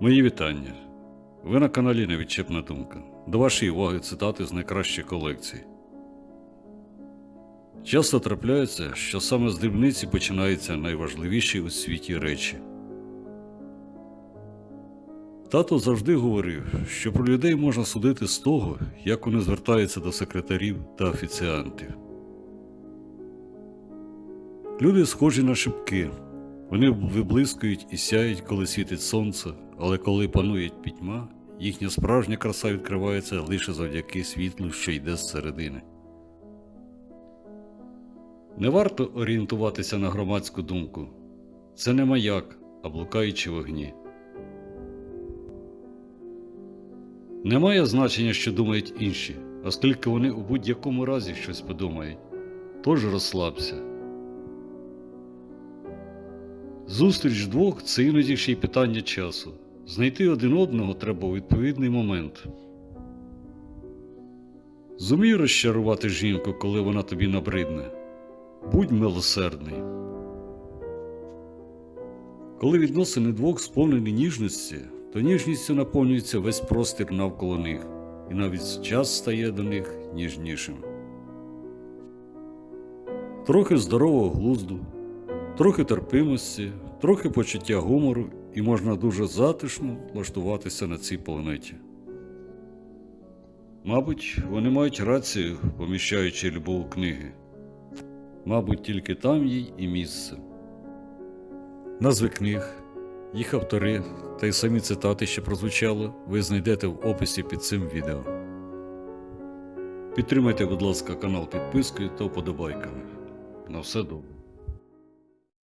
Мої вітання. Ви на каналі Невідчепна думка. До вашої уваги цитати з найкращих колекцій. Часто трапляється, що саме з дрібниці починаються найважливіші у світі речі. Тато завжди говорив, що про людей можна судити з того, як вони звертаються до секретарів та офіціантів. Люди схожі на шибки. Вони виблискують і сяють, коли світить сонце, але коли панує пітьма, їхня справжня краса відкривається лише завдяки світлу, що йде зсередини. Не варто орієнтуватися на громадську думку. Це не маяк, а блукаючі вогні. Немає значення, що думають інші, оскільки вони у будь-якому разі щось подумають. Тож розслабся. Зустріч двох це іноді ще й питання часу. Знайти один одного треба у відповідний момент. Зумій розчарувати жінку, коли вона тобі набридне. Будь милосердний. Коли відносини двох сповнені ніжності, то ніжністю наповнюється весь простір навколо них, і навіть час стає до них ніжнішим. Трохи здорового глузду, трохи терпимості, трохи почуття гумору, і можна дуже затишно влаштуватися на цій планеті. Мабуть, вони мають рацію, поміщаючи любов книги. Мабуть, тільки там їй і місце. Назви книг, їх автори та й самі цитати, що прозвучали, ви знайдете в описі під цим відео. Підтримайте, будь ласка, канал підпискою та вподобайками. На все добре.